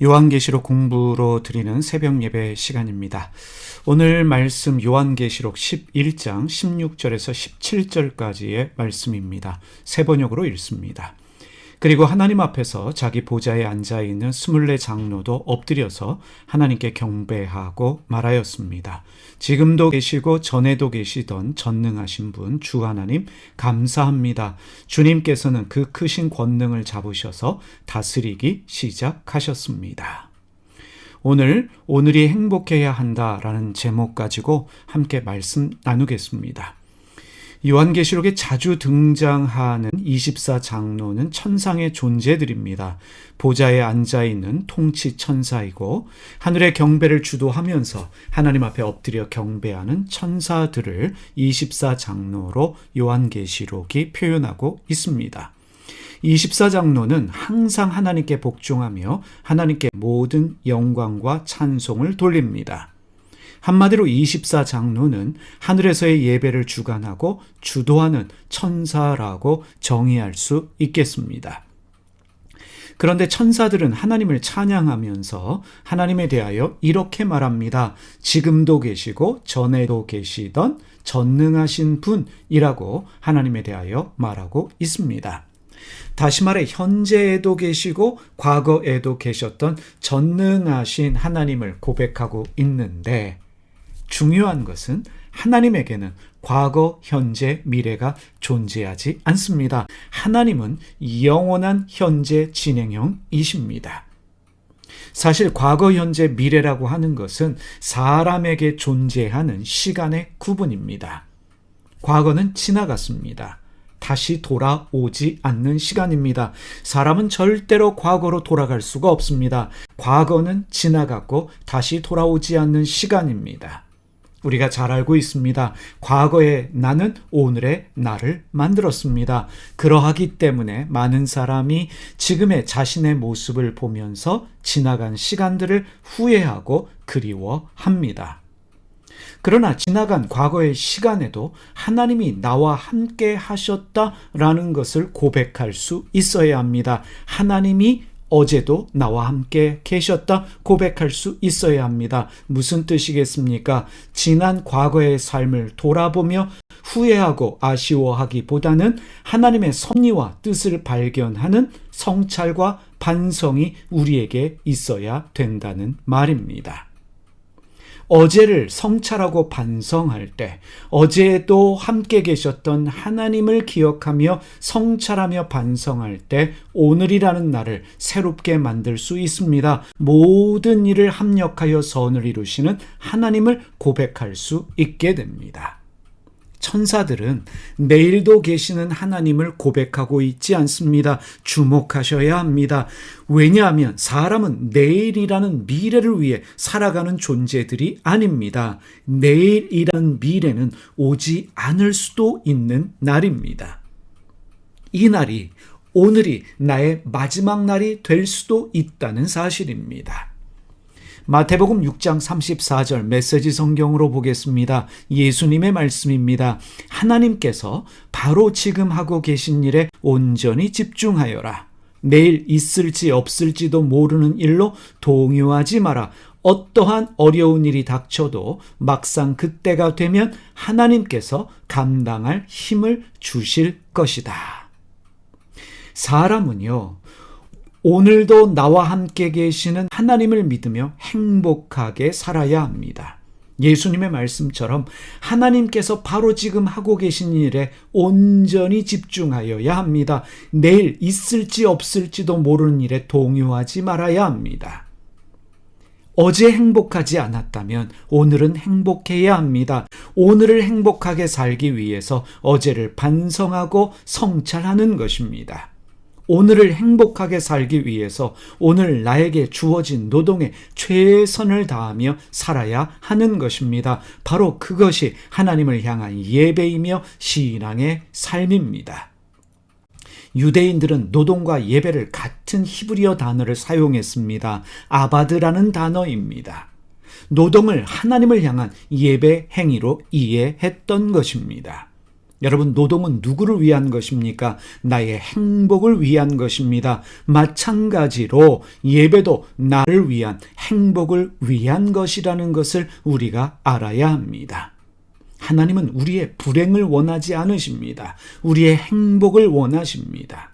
요한계시록 공부로 드리는 새벽 예배 시간입니다. 오늘 말씀 요한계시록 11장 16절에서 17절까지의 말씀입니다. 세 번역으로 읽습니다. 그리고 하나님 앞에서 자기 보좌에 앉아 있는 스물네 장로도 엎드려서 하나님께 경배하고 말하였습니다. 지금도 계시고 전에도 계시던 전능하신 분 주 하나님 감사합니다. 주님께서는 그 크신 권능을 잡으셔서 다스리기 시작하셨습니다. 오늘 오늘이 행복해야 한다라는 제목 가지고 함께 말씀 나누겠습니다. 요한계시록에 자주 등장하는 24장로는 천상의 존재들입니다. 보좌에 앉아 있는 통치 천사이고 하늘의 경배를 주도하면서 하나님 앞에 엎드려 경배하는 천사들을 24장로로 요한계시록이 표현하고 있습니다. 24장로는 항상 하나님께 복종하며 하나님께 모든 영광과 찬송을 돌립니다. 한마디로 24장로는 하늘에서의 예배를 주관하고 주도하는 천사라고 정의할 수 있겠습니다. 그런데 천사들은 하나님을 찬양하면서 하나님에 대하여 이렇게 말합니다. 지금도 계시고 전에도 계시던 전능하신 분이라고 하나님에 대하여 말하고 있습니다. 다시 말해 현재에도 계시고 과거에도 계셨던 전능하신 하나님을 고백하고 있는데 중요한 것은 하나님에게는 과거, 현재, 미래가 존재하지 않습니다. 하나님은 영원한 현재 진행형이십니다. 사실 과거, 현재, 미래라고 하는 것은 사람에게 존재하는 시간의 구분입니다. 과거는 지나갔습니다. 다시 돌아오지 않는 시간입니다. 사람은 절대로 과거로 돌아갈 수가 없습니다. 과거는 지나갔고 다시 돌아오지 않는 시간입니다. 우리가 잘 알고 있습니다. 과거의 나는 오늘의 나를 만들었습니다. 그러하기 때문에 많은 사람이 지금의 자신의 모습을 보면서 지나간 시간들을 후회하고 그리워합니다. 그러나 지나간 과거의 시간에도 하나님이 나와 함께 하셨다라는 것을 고백할 수 있어야 합니다. 하나님이 어제도 나와 함께 계셨다 고백할 수 있어야 합니다. 무슨 뜻이겠습니까? 지난 과거의 삶을 돌아보며 후회하고 아쉬워하기보다는 하나님의 섭리와 뜻을 발견하는 성찰과 반성이 우리에게 있어야 된다는 말입니다. 어제를 성찰하고 반성할 때, 어제도 함께 계셨던 하나님을 기억하며 성찰하며 반성할 때, 오늘이라는 날을 새롭게 만들 수 있습니다. 모든 일을 합력하여 선을 이루시는 하나님을 고백할 수 있게 됩니다. 천사들은 내일도 계시는 하나님을 고백하고 있지 않습니다. 주목하셔야 합니다. 왜냐하면 사람은 내일이라는 미래를 위해 살아가는 존재들이 아닙니다. 내일이라는 미래는 오지 않을 수도 있는 날입니다. 이 날이 오늘이 나의 마지막 날이 될 수도 있다는 사실입니다. 마태복음 6장 34절 메시지 성경으로 보겠습니다. 예수님의 말씀입니다. 하나님께서 바로 지금 하고 계신 일에 온전히 집중하여라. 내일 있을지 없을지도 모르는 일로 동요하지 마라. 어떠한 어려운 일이 닥쳐도 막상 그때가 되면 하나님께서 감당할 힘을 주실 것이다. 사람은요, 오늘도 나와 함께 계시는 하나님을 믿으며 행복하게 살아야 합니다. 예수님의 말씀처럼 하나님께서 바로 지금 하고 계신 일에 온전히 집중하여야 합니다. 내일 있을지 없을지도 모르는 일에 동요하지 말아야 합니다. 어제 행복하지 않았다면 오늘은 행복해야 합니다. 오늘을 행복하게 살기 위해서 어제를 반성하고 성찰하는 것입니다. 오늘을 행복하게 살기 위해서 오늘 나에게 주어진 노동에 최선을 다하며 살아야 하는 것입니다. 바로 그것이 하나님을 향한 예배이며 신앙의 삶입니다. 유대인들은 노동과 예배를 같은 히브리어 단어를 사용했습니다. 아바드라는 단어입니다. 노동을 하나님을 향한 예배 행위로 이해했던 것입니다. 여러분, 노동은 누구를 위한 것입니까? 나의 행복을 위한 것입니다. 마찬가지로 예배도 나를 위한 행복을 위한 것이라는 것을 우리가 알아야 합니다. 하나님은 우리의 불행을 원하지 않으십니다. 우리의 행복을 원하십니다.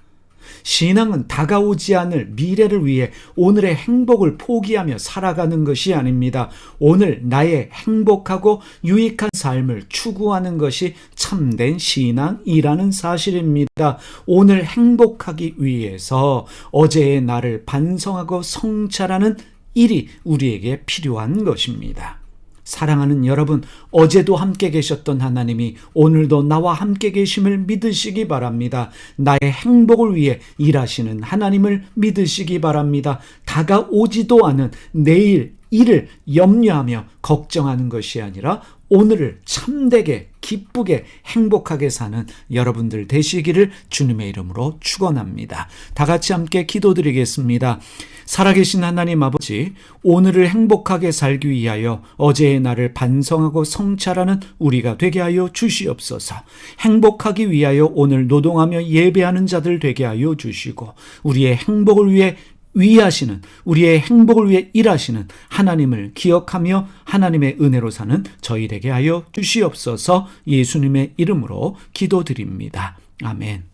신앙은 다가오지 않을 미래를 위해 오늘의 행복을 포기하며 살아가는 것이 아닙니다. 오늘 나의 행복하고 유익한 삶을 추구하는 것이 참된 신앙이라는 사실입니다. 오늘 행복하기 위해서 어제의 나를 반성하고 성찰하는 일이 우리에게 필요한 것입니다. 사랑하는 여러분, 어제도 함께 계셨던 하나님이 오늘도 나와 함께 계심을 믿으시기 바랍니다. 나의 행복을 위해 일하시는 하나님을 믿으시기 바랍니다. 다가오지도 않은 내일 일을 염려하며 걱정하는 것이 아니라 오늘을 참되게 기쁘게 행복하게 사는 여러분들 되시기를 주님의 이름으로 축원합니다. 다 같이 함께 기도드리겠습니다. 살아계신 하나님 아버지, 오늘을 행복하게 살기 위하여 어제의 나를 반성하고 성찰하는 우리가 되게 하여 주시옵소서. 행복하기 위하여 오늘 노동하며 예배하는 자들 되게 하여 주시고 우리의 행복을 위해 위하시는 우리의 행복을 위해 일하시는 하나님을 기억하며 하나님의 은혜로 사는 저희 되게 하여 주시옵소서 예수님의 이름으로 기도드립니다. 아멘.